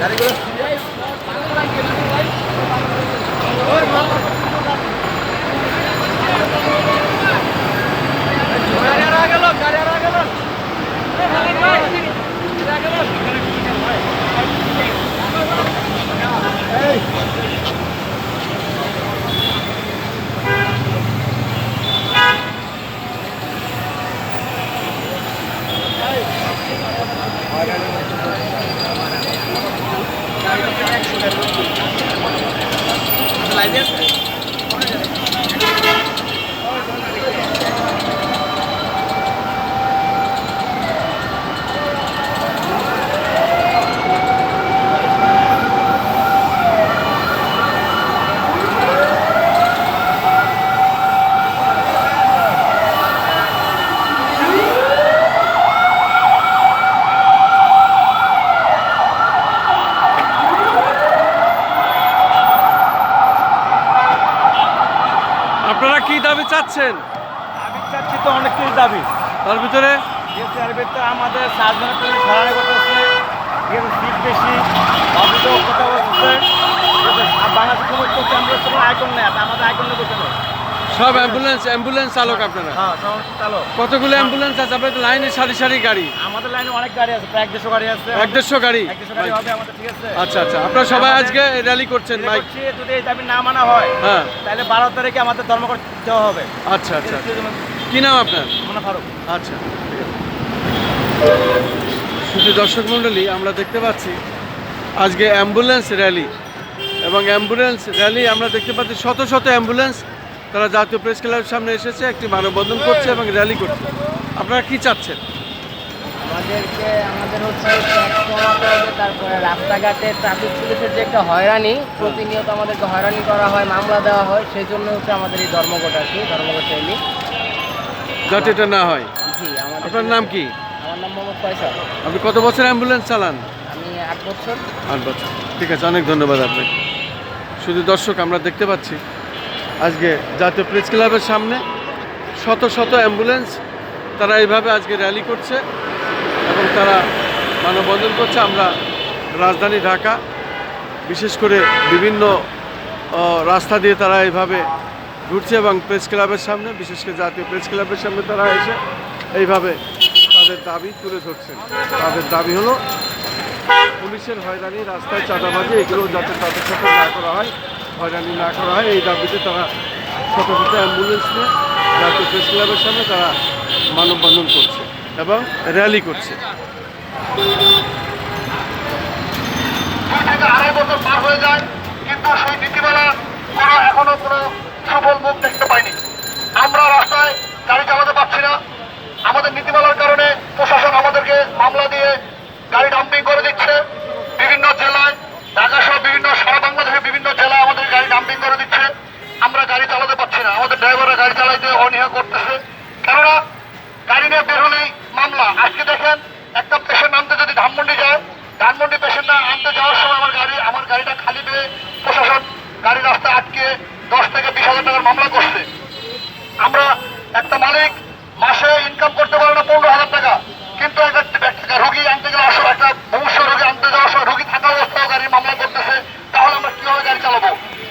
গাড়িগুলো человек চাচ্ছেন? আমি চাচ্ছি তো অনেক কিছু দাবি। তার ভিতরে? এর ভিতরে আমাদের সার্জনের পুলিশ সরানি করতেছে সিট বেশি অভিযোগ কথা বলতেছে বাংলাদেশ কোনো আইকন নেই আমাদের আইকন নেই সব অ্যাম্বুলেন্স অ্যাম্বুলেন্স চালক আপনারা? হ্যাঁ সমস্ত চালো কতগুলো অ্যাম্বুলেন্স আছে? আপনাদের লাইনে সারি সারি গাড়ি। আমাদের লাইনে অনেক গাড়ি আছে প্রায় এক দেড়শো গাড়ি আছে। এক দেড়শো গাড়ি? এক দেড়শো গাড়ি হবে আমাদের ঠিক আছে? আচ্ছা আচ্ছা। আপনারা সবাই আজকে র্যালি করছেন এটা যদি এই দাবি না মানা হয় হ্যাঁ। তাহলে বারো তারিখে আমাদের ধর্মঘট দেওয়া হবে। আচ্ছা আচ্ছা কি নাম আপনার? মনে ফারুক। আচ্ছা শুধু দর্শক মণ্ডলী আমরা দেখতে পাচ্ছি আজকে অ্যাম্বুলেন্স র্যালি এবং অ্যাম্বুলেন্স র্যালি আমরা দেখতে পাচ্ছি শত শত অ্যাম্বুলেন্স তারা জাতীয় প্রেস ক্লাবের সামনে এসেছে একটি মানববন্ধন করছে এবং র্যালি করছে। আপনারা কি চাচ্ছেন? আমাদেরকে আমাদের হচ্ছে ট্যাক্স কমাতে হবে তারপরে রাস্তাঘাটে ট্রাফিক পুলিশের যে একটা হয়রানি প্রতিনিয়ত আমাদেরকে হয়রানি করা হয় মামলা দেওয়া হয় সেই জন্য হচ্ছে আমাদের এই ধর্মঘট আর কি ধর্মঘট র্যালি যাতে এটা না হয়। জি আমাদের আপনার নাম কি? আমার নাম মোহাম্মদ ফয়সাল। আপনি কত বছর অ্যাম্বুলেন্স চালান? আমি আট বছর। আট বছর। ঠিক আছে অনেক ধন্যবাদ আপনাকে। শুধু দর্শক আমরা দেখতে পাচ্ছি আজকে জাতীয় প্রেস ক্লাবের সামনে শত শত অ্যাম্বুলেন্স তারা এইভাবে আজকে র্যালি করছে এবং তারা মানববন্ধন করছে। আমরা রাজধানী ঢাকা, বিশেষ করে বিভিন্ন রাস্তা দিয়ে তারা এইভাবে ঘুরছে এবং প্রেস ক্লাবের সামনে, বিশেষ করে জাতীয় প্রেস ক্লাবের সামনে তারা এসে এইভাবে তাদের দাবি তুলে ধরছেন। তাদের দাবি হলো, পুলিশের হয়রানি, রাস্তায় চাঁদাবাজি, এগুলো যাতে তাদের সাথে না করা হয়। হয়রানি না করা হয়, এই দাবিতে তারা শত শত অ্যাম্বুলেন্স নিয়ে জাতীয় প্রেস ক্লাবের সামনে তারা মানববন্ধন করছে এবং র্যালি করছে। মালিক